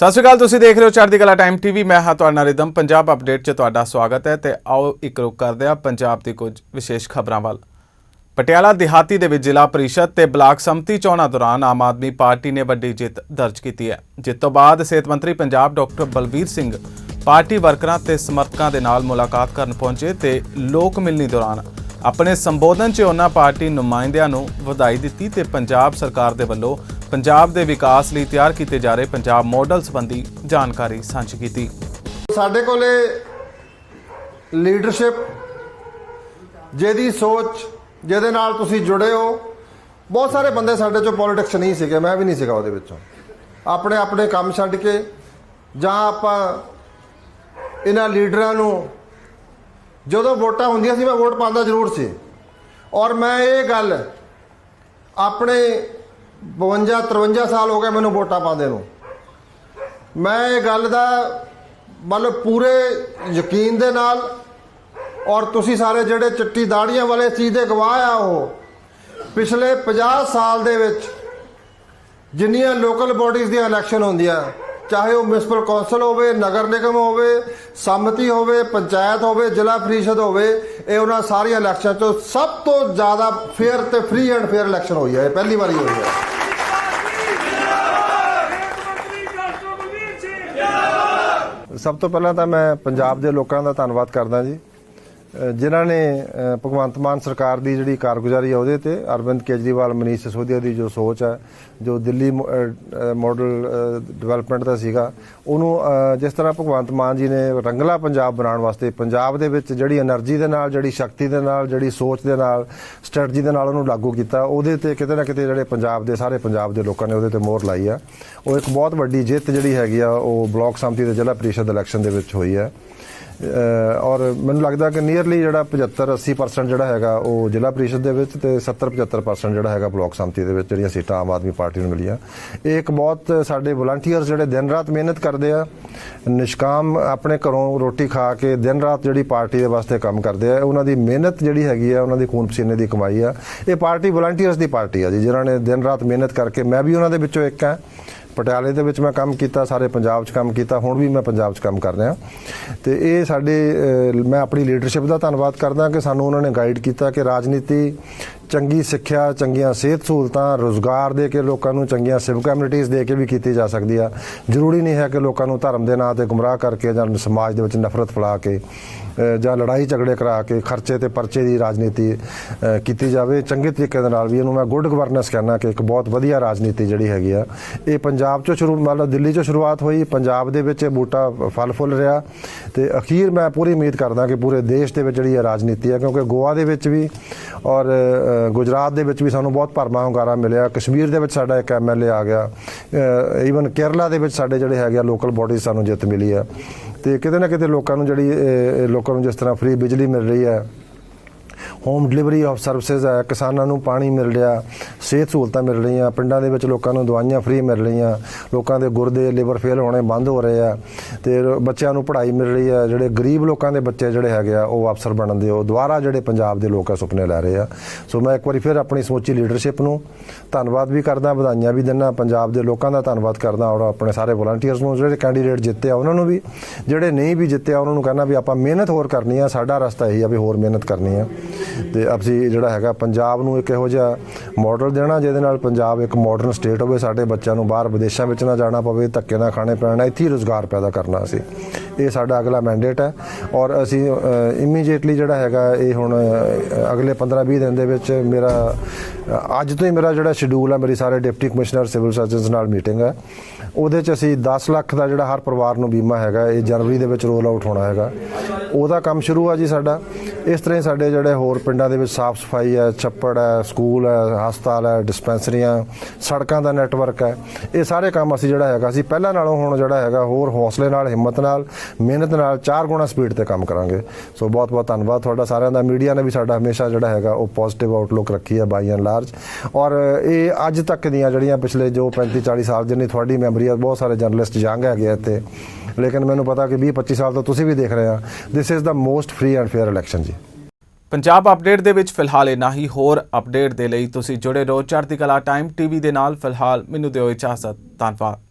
ਸਤਿ ਸ਼੍ਰੀ ਅਕਾਲ, ਤੁਸੀਂ ਦੇਖ ਰਹੇ ਹੋ ਚੜ੍ਹਦੀ ਕਲਾ ਟਾਈਮ ਟੀਵੀ ਮੈਂ ਹਾਂ ਤੁਹਾਡਾ ਰਿਦਮ। ਪੰਜਾਬ ਅਪਡੇਟ 'ਚ ਤੁਹਾਡਾ ਸਵਾਗਤ ਹੈ ਤੇ ਆਓ ਇੱਕ ਰੁਕ ਕਰਦੇ ਹਾਂ ਪੰਜਾਬ ਦੀ ਕੁਝ ਵਿਸ਼ੇਸ਼ ਖਬਰਾਂ ਵੱਲ। ਪਟਿਆਲਾ ਦਿਹਾਤੀ ਦੇ ਵਿੱਚ ਜ਼ਿਲ੍ਹਾ ਪਰਿਸ਼ਦ ਤੇ ਬਲਾਕ ਸੰਮਤੀ ਚੋਣਾਂ ਦੌਰਾਨ ਆਮ ਆਦਮੀ ਪਾਰਟੀ ਨੇ ਵੱਡੀ ਜਿੱਤ ਦਰਜ ਕੀਤੀ ਹੈ। ਜਿੱਤ ਤੋਂ ਬਾਅਦ ਸਿਹਤ ਮੰਤਰੀ ਪੰਜਾਬ ਡਾਕਟਰ ਬਲਬੀਰ ਸਿੰਘ ਪਾਰਟੀ ਵਰਕਰਾਂ ਤੇ ਸਮਰਥਕਾਂ ਦੇ ਨਾਲ ਮੁਲਾਕਾਤ ਕਰਨ ਪਹੁੰਚੇ ਤੇ ਲੋਕ ਮਿਲਣੀ ਦੌਰਾਨ ਆਪਣੇ ਸੰਬੋਧਨ 'ਚ ਉਹਨਾਂ ਪਾਰਟੀ ਨੁਮਾਇੰਦਿਆਂ ਨੂੰ ਵਧਾਈ ਦਿੱਤੀ ਤੇ ਪੰਜਾਬ ਸਰਕਾਰ ਦੇ ਵੱਲੋਂ ਪੰਜਾਬ ਦੇ ਵਿਕਾਸ ਲਈ ਤਿਆਰ ਕੀਤੇ ਜਾ ਰਹੇ ਪੰਜਾਬ ਮਾਡਲ ਸੰਬੰਧੀ ਜਾਣਕਾਰੀ ਸਾਂਝੀ ਕੀਤੀ। ਸਾਡੇ ਕੋਲੇ ਲੀਡਰਸ਼ਿਪ ਜਿਹਦੀ ਸੋਚ, ਜਿਹਦੇ ਨਾਲ ਤੁਸੀਂ ਜੁੜੇ ਹੋ, ਬਹੁਤ ਸਾਰੇ ਬੰਦੇ ਸਾਡੇ ਚੋਂ ਪੋਲਿਟਿਕਸ ਨਹੀਂ ਸੀਗੇ, ਮੈਂ ਵੀ ਨਹੀਂ ਸੀਗਾ ਉਹਦੇ ਵਿੱਚੋਂ। ਆਪਣੇ ਆਪਣੇ ਕੰਮ ਛੱਡ ਕੇ ਜਾਂ ਆਪਾਂ ਇਹਨਾਂ ਲੀਡਰਾਂ ਨੂੰ ਜਦੋਂ ਵੋਟਾਂ ਹੁੰਦੀਆਂ ਸੀ ਮੈਂ ਵੋਟ ਪਾਉਂਦਾ ਜ਼ਰੂਰ ਸੀ। ਔਰ ਮੈਂ ਇਹ ਗੱਲ ਆਪਣੇ 52 53 ਸਾਲ ਹੋ ਗਏ ਮੈਨੂੰ ਵੋਟਾਂ ਪਾਉਂਦੇ ਨੂੰ। ਮੈਂ ਇਹ ਗੱਲ ਦਾ ਮਤਲਬ ਪੂਰੇ ਯਕੀਨ ਦੇ ਨਾਲ ਔਰ ਤੁਸੀਂ ਸਾਰੇ ਜਿਹੜੇ ਚਿੱਟੀ ਦਾੜੀਆਂ ਵਾਲੇ ਚੀਜ਼ ਦੇ ਗਵਾਹ ਆ ਉਹ, ਪਿਛਲੇ 50 ਸਾਲ ਦੇ ਵਿੱਚ ਜਿੰਨੀਆਂ ਲੋਕਲ ਬਾਡੀਜ਼ ਦੀਆਂ ਇਲੈਕਸ਼ਨ ਹੁੰਦੀਆਂ ਚਾਹੇ ਉਹ ਮਿਊਨਿਸਪਲ ਕੌਂਸਲ ਹੋਵੇ ਨਗਰ ਨਿਗਮ ਹੋਵੇ ਸੰਮਤੀ ਹੋਵੇ ਪੰਚਾਇਤ ਹੋਵੇ ਜ਼ਿਲ੍ਹਾ ਪ੍ਰੀਸ਼ਦ ਹੋਵੇ ਇਹ ਉਹਨਾਂ ਸਾਰੀਆਂ ਇਲੈਕਸ਼ਨ ਚੋਂ ਸਭ ਤੋਂ ਜ਼ਿਆਦਾ ਫੇਅਰ ਤੇ ਫ੍ਰੀ ਐਂਡ ਫੇਅਰ ਇਲੈਕਸ਼ਨ ਹੋਈ ਹੈ ਇਹ ਪਹਿਲੀ ਵਾਰੀ ਹੋਈ ਹੈ। ਸਭ ਤੋਂ ਪਹਿਲਾਂ ਤਾਂ ਮੈਂ ਪੰਜਾਬ ਦੇ ਲੋਕਾਂ ਦਾ ਧੰਨਵਾਦ ਕਰਦਾ ਜੀ। ਜਿਨ੍ਹਾਂ ਨੇ ਭਗਵੰਤ ਮਾਨ ਸਰਕਾਰ ਦੀ ਜਿਹੜੀ ਕਾਰਗੁਜ਼ਾਰੀ ਆ ਉਹਦੇ ਤੇ ਅਰਵਿੰਦ ਕੇਜਰੀਵਾਲ, ਮਨੀਸ਼ ਸਿਸੋਦੀਆ ਦੀ ਜੋ ਸੋਚ ਹੈ ਜੋ ਦਿੱਲੀ ਮਾਡਲ ਡਿਵੈਲਪਮੈਂਟ ਦਾ ਸੀਗਾ, ਉਹਨੂੰ ਜਿਸ ਤਰ੍ਹਾਂ ਭਗਵੰਤ ਮਾਨ ਜੀ ਨੇ ਰੰਗਲਾ ਪੰਜਾਬ ਬਣਾਉਣ ਵਾਸਤੇ ਪੰਜਾਬ ਦੇ ਵਿੱਚ ਜਿਹੜੀ એનર્ਜੀ ਦੇ ਨਾਲ, ਜਿਹੜੀ ਸ਼ਕਤੀ ਦੇ ਨਾਲ, ਜਿਹੜੀ ਸੋਚ ਦੇ ਨਾਲ ਸਟ੍ਰੈਟਜੀ ਦੇ ਨਾਲ ਉਹਨੂੰ ਲਾਗੂ ਕੀਤਾ, ਉਹਦੇ ਤੇ ਕਿਤੇ ਨਾ ਕਿਤੇ ਜਿਹੜੇ ਪੰਜਾਬ ਦੇ, ਸਾਰੇ ਪੰਜਾਬ ਦੇ ਲੋਕਾਂ ਨੇ ਉਹਦੇ ਤੇ ਮੋਹਰ ਲਾਈ ਆ। ਉਹ ਇੱਕ ਬਹੁਤ ਵੱਡੀ ਜਿੱਤ ਜਿਹੜੀ ਹੈਗੀ ਆ, ਉਹ ਬਲਾਕ ਸਮਤੀ ਦੇ ਜ਼ਿਲ੍ਹਾ ਪ੍ਰੀਸ਼ਦ ਇਲੈਕਸ਼ਨ ਦੇ ਵਿੱਚ ਹੋਈ ਆ। ਔਰ ਮੈਨੂੰ ਲੱਗਦਾ ਕਿ ਨੀਅਰਲੀ ਜਿਹੜਾ 75 80% ਜਿਹੜਾ ਹੈਗਾ ਉਹ ਜ਼ਿਲ੍ਹਾ ਪਰਿਸ਼ਦ ਦੇ ਵਿੱਚ ਤੇ 70 75% ਜਿਹੜਾ ਹੈਗਾ ਬਲਾਕ ਸੰਮਤੀ ਦੇ ਵਿੱਚ ਜਿਹੜੀਆਂ ਸੀਟਾਂ ਆਮ ਆਦਮੀ ਪਾਰਟੀ ਨੂੰ ਮਿਲੀਆਂ। ਇਹ ਇੱਕ ਬਹੁਤ ਸਾਡੇ ਵਲੰਟੀਅਰਸ ਜਿਹੜੇ ਦਿਨ ਰਾਤ ਮਿਹਨਤ ਕਰਦੇ ਆ, ਨਿਸ਼ਕਾਮ ਆਪਣੇ ਘਰੋਂ ਰੋਟੀ ਖਾ ਕੇ ਦਿਨ ਰਾਤ ਜਿਹੜੀ ਪਾਰਟੀ ਦੇ ਵਾਸਤੇ ਕੰਮ ਕਰਦੇ ਆ, ਉਹਨਾਂ ਦੀ ਮਿਹਨਤ ਜਿਹੜੀ ਹੈਗੀ ਆ, ਉਹਨਾਂ ਦੀ ਖੂਨ ਪਸੀਨੇ ਦੀ ਕਮਾਈ ਆ। ਇਹ ਪਾਰਟੀ ਵਲੰਟੀਅਰਸ ਦੀ ਪਾਰਟੀ ਆ ਜੀ, ਜਿਨ੍ਹਾਂ ਨੇ ਦਿਨ ਰਾਤ ਮਿਹਨਤ ਕਰਕੇ, ਮੈਂ ਵੀ ਉਹਨਾਂ ਦੇ ਵਿੱਚੋਂ ਇੱਕ ਹਾਂ। ਪਟਿਆਲੇ ਦੇ ਵਿੱਚ ਮੈਂ ਕੰਮ ਕੀਤਾ, ਸਾਰੇ ਪੰਜਾਬ 'ਚ ਕੰਮ ਕੀਤਾ, ਹੁਣ ਵੀ ਮੈਂ ਪੰਜਾਬ 'ਚ ਕੰਮ ਕਰ ਰਿਹਾ। ਤੇ ਇਹ ਸਾਡੇ ਮੈਂ ਆਪਣੀ ਲੀਡਰਸ਼ਿਪ ਦਾ ਧੰਨਵਾਦ ਕਰਦਾ ਕਿ ਸਾਨੂੰ ਉਹਨਾਂ ਨੇ ਗਾਈਡ ਕੀਤਾ ਕਿ ਰਾਜਨੀਤੀ ਚੰਗੀ ਸਿੱਖਿਆ, ਚੰਗੀਆਂ ਸਿਹਤ ਸਹੂਲਤਾਂ ਰੋਜ਼ਗਾਰ ਦੇ ਕੇ ਲੋਕਾਂ ਨੂੰ ਚੰਗੀਆਂ ਸਿਵਲ ਕਮਿਊਨਿਟੀਜ਼ ਦੇ ਕੇ ਵੀ ਕੀਤੀ ਜਾ ਸਕਦੀ ਆ। ਜ਼ਰੂਰੀ ਨਹੀਂ ਹੈ ਕਿ ਲੋਕਾਂ ਨੂੰ ਧਰਮ ਦੇ ਨਾਂ ਤੇ ਗੁੰਮਰਾਹ ਕਰਕੇ ਜਾਂ ਸਮਾਜ ਦੇ ਵਿੱਚ ਨਫ਼ਰਤ ਫੈਲਾ ਕੇ ਜਾਂ ਲੜਾਈ ਝਗੜੇ ਕਰਾ ਕੇ ਖਰਚੇ ਤੇ ਪਰਚੇ ਦੀ ਰਾਜਨੀਤੀ ਕੀਤੀ ਜਾਵੇ। ਚੰਗੇ ਤਰੀਕੇ ਦੇ ਨਾਲ ਵੀ ਇਹਨੂੰ ਮੈਂ ਗੁੱਡ ਗਵਰਨੈਂਸ ਕਹਿੰਦਾ ਕਿ ਇੱਕ ਬਹੁਤ ਵਧੀਆ ਰਾਜਨੀਤੀ ਜਿਹੜੀ ਹੈਗੀ ਆ। ਇਹ ਪੰਜਾਬ ਚੋਂ ਸ਼ੁਰੂ, ਮਤਲਬ ਦਿੱਲੀ ਚੋਂ ਸ਼ੁਰੂਆਤ ਹੋਈ, ਪੰਜਾਬ ਦੇ ਵਿੱਚ ਇਹ ਬੂਟਾ ਫਲ ਫੁੱਲ ਰਿਹਾ ਤੇ ਅਖੀਰ ਮੈਂ ਪੂਰੀ ਉਮੀਦ ਕਰਦਾ ਕਿ ਪੂਰੇ ਦੇਸ਼ ਦੇ ਵਿੱਚ ਜਿਹੜੀ ਇਹ ਰਾਜਨੀਤੀ ਹੈ ਕਿਉਂਕਿ ਗੋਆ ਦੇ ਵਿੱਚ ਵੀ ਔਰ ਗੁਜਰਾਤ ਦੇ ਵਿੱਚ ਵੀ ਸਾਨੂੰ ਬਹੁਤ ਭਰਮਾ ਹੁੰਗਾਰਾ ਮਿਲਿਆ। ਕਸ਼ਮੀਰ ਦੇ ਵਿੱਚ ਸਾਡਾ ਇੱਕ ਐਮਐਲਏ ਆ ਗਿਆ। ਈਵਨ ਕੇਰਲਾ ਦੇ ਵਿੱਚ ਸਾਡੇ ਜਿਹੜੇ ਹੈਗੇ ਆ ਲੋਕਲ ਬਾਡੀਜ਼ ਸਾਨੂੰ ਜਿੱਤ ਮਿਲੀ ਆ ਤੇ ਕਿਤੇ ਨਾ ਕਿਤੇ ਲੋਕਾਂ ਨੂੰ ਜਿਹੜੀ ਲੋਕਾਂ ਨੂੰ ਜਿਸ ਤਰ੍ਹਾਂ ਫ੍ਰੀ ਬਿਜਲੀ ਮਿਲ ਰਹੀ ਹੈ ਹੋਮ ਡਿਲੀਵਰੀ ਆਫ ਸਰਵਿਸਿਜ਼ ਹੈ ਕਿਸਾਨਾਂ ਨੂੰ ਪਾਣੀ ਮਿਲ ਰਿਹਾ, ਸਿਹਤ ਸਹੂਲਤਾਂ ਮਿਲ ਰਹੀਆਂ, ਪਿੰਡਾਂ ਦੇ ਵਿੱਚ ਲੋਕਾਂ ਨੂੰ ਦਵਾਈਆਂ ਫ੍ਰੀ ਮਿਲ ਰਹੀਆਂ, ਲੋਕਾਂ ਦੇ ਗੁਰਦੇ ਲਿਵਰ ਫੇਲ ਹੋਣੇ ਬੰਦ ਹੋ ਰਹੇ ਆ, ਤੇ ਬੱਚਿਆਂ ਨੂੰ ਪੜ੍ਹਾਈ ਮਿਲ ਰਹੀ ਹੈ ਜਿਹੜੇ ਗਰੀਬ ਲੋਕਾਂ ਦੇ ਬੱਚੇ ਜਿਹੜੇ ਹੈਗੇ ਆ, ਉਹ ਅਫਸਰ ਬਣਨ ਦੇ, ਉਹ ਦੁਬਾਰਾ ਜਿਹੜੇ ਪੰਜਾਬ ਦੇ ਲੋਕ ਆ, ਸੁਪਨੇ ਲੈ ਰਹੇ ਆ। ਸੋ ਮੈਂ ਇੱਕ ਵਾਰੀ ਫਿਰ ਆਪਣੀ ਸਮੁੱਚੀ ਲੀਡਰਸ਼ਿਪ ਨੂੰ ਧੰਨਵਾਦ ਵੀ ਕਰਦਾ, ਵਧਾਈਆਂ ਵੀ ਦਿੰਦਾ, ਪੰਜਾਬ ਦੇ ਲੋਕਾਂ ਦਾ ਧੰਨਵਾਦ ਕਰਦਾ ਔਰ ਆਪਣੇ ਸਾਰੇ ਵਲੰਟੀਅਰਸ ਨੂੰ, ਜਿਹੜੇ ਕੈਂਡੀਡੇਟ ਜਿੱਤੇ ਆ ਉਹਨਾਂ ਨੂੰ ਵੀ, ਜਿਹੜੇ ਨਹੀਂ ਵੀ ਜਿੱਤੇ ਆ ਉਹਨਾਂ ਨੂੰ ਕਹਿੰਦਾ ਵੀ ਆਪਾਂ ਮਿਹਨਤ ਹੋਰ ਕਰਨੀ ਆ, ਸਾਡਾ ਰਸਤਾ ਇਹੀ ਆ ਵੀ ਹੋਰ ਮਿਹਨਤ ਕਰਨੀ ਆ। ਤੇ ਅਸੀਂ ਜਿਹੜਾ ਹੈਗਾ ਪੰਜਾਬ ਨੂੰ ਇੱਕ ਇਹੋ ਜਿਹਾ ਮਾਡਲ ਦੇਣਾ, ਜਿਹਦੇ ਨਾਲ ਪੰਜਾਬ ਇੱਕ ਮਾਡਰਨ ਸਟੇਟ ਹੋਵੇ, ਸਾਡੇ ਬੱਚਿਆਂ ਨੂੰ ਬਾਹਰ ਵਿਦੇਸ਼ਾਂ ਵਿੱਚ ਨਾ ਜਾਣਾ ਪਵੇ, ਧੱਕੇ ਨਾ ਖਾਣੇ ਪੈਣ, ਇੱਥੇ ਹੀ ਰੋਜ਼ਗਾਰ ਪੈਦਾ ਕਰਨਾ ਅਸੀਂ। ਇਹ ਸਾਡਾ ਅਗਲਾ ਮੈਂਡੇਟ ਹੈ। ਔਰ ਅਸੀਂ ਇਮੀਡੀਏਟਲੀ ਜਿਹੜਾ ਹੈਗਾ ਇਹ ਹੁਣ ਅਗਲੇ 15-20 ਦਿਨ ਦੇ ਵਿੱਚ ਮੇਰਾ ਅੱਜ ਤੋਂ ਹੀ ਮੇਰਾ ਜਿਹੜਾ ਸ਼ਡਿਊਲ ਹੈ, ਮੇਰੀ ਸਾਰੇ ਡਿਪਟੀ ਕਮਿਸ਼ਨਰ ਸਿਵਲ ਸਰਜਨਸ ਨਾਲ ਮੀਟਿੰਗ ਹੈ। ਉਹਦੇ ਚ ਅਸੀਂ 10 ਲੱਖ ਦਾ ਜਿਹੜਾ ਹਰ ਪਰਿਵਾਰ ਨੂੰ ਬੀਮਾ ਹੈਗਾ, ਇਹ ਜਨਵਰੀ ਦੇ ਵਿੱਚ ਰੋਲ ਆਊਟ ਹੋਣਾ ਹੈਗਾ। ਉਹਦਾ ਕੰਮ ਸ਼ੁਰੂ ਆ ਜੀ ਸਾਡਾ। ਇਸ ਤਰ੍ਹਾਂ ਹੀ ਸਾਡੇ ਜਿਹੜੇ ਹੋਰ ਪਿੰਡਾਂ ਦੇ ਵਿੱਚ ਸਾਫ਼ ਸਫ਼ਾਈ ਹੈ, ਛੱਪੜ ਹੈ, ਸਕੂਲ ਹੈ, ਹਸਪਤਾਲ ਹੈ, ਡਿਸਪੈਂਸਰੀਆਂ, ਸੜਕਾਂ ਦਾ ਨੈਟਵਰਕ ਹੈ। ਇਹ ਸਾਰੇ ਕੰਮ ਅਸੀਂ ਜਿਹੜਾ ਹੈਗਾ, ਅਸੀਂ ਪਹਿਲਾਂ ਨਾਲੋਂ ਹੁਣ ਜਿਹੜਾ ਹੈਗਾ, ਹੋਰ ਹੌਸਲੇ ਨਾਲ, ਹਿੰਮਤ ਨਾਲ ਮਿਹਨਤ ਨਾਲ ਚਾਰ ਗੁਣਾ ਸਪੀਡ ਤੇ ਕੰਮ ਕਰਾਂਗੇ। ਸੋ ਬਹੁਤ ਬਹੁਤ ਧੰਨਵਾਦ ਤੁਹਾਡਾ ਸਾਰਿਆਂ ਦਾ। ਮੀਡੀਆ ਨੇ ਵੀ ਸਾਡਾ ਹਮੇਸ਼ਾ ਜਿਹੜਾ ਹੈਗਾ ਉਹ ਪੋਜ਼ਿਟਿਵ ਆਊਟਲੁੱਕ ਰੱਖੀ ਹੈ ਬਾਈ ਐਂਡ ਲਾਰਜ ਔਰ ਇਹ ਅੱਜ ਤੱਕ ਦੀਆਂ ਜਿਹੜੀਆਂ ਪਿਛਲੇ ਜੋ 35 40 ਸਾਲ ਜਿੰਨੀ ਤੁਹਾਡੀ ਮੈਮਰੀ ਆ ਬਹੁਤ ਸਾਰੇ ਜਰਨਲਿਸਟ ਜੰਗ ਹੈਗੇ ਆ ਇੱਥੇ। ਲੇਕਿਨ ਮੈਨੂੰ ਪਤਾ ਕਿ 20 25 ਸਾਲ ਤੋਂ ਤੁਸੀਂ ਵੀ ਦੇਖ ਰਹੇ ਆ। This is the most free and fair election ji. Punjab update ਦੇ ਵਿੱਚ ਫਿਲਹਾਲ ਇਨਾ ਹੀ। ਹੋਰ ਅਪਡੇਟ ਦੇ ਲਈ ਤੁਸੀਂ ਜੁੜੇ ਰਹੋ ਚੜ੍ਹਦੀ ਕਲਾ ਟਾਈਮ ਟੀਵੀ ਦੇ ਨਾਲ। ਫਿਲਹਾਲ ਮੈਨੂੰ ਦਿਓ ਇਜਾਜ਼ਤ। ਧੰਨਵਾਦ।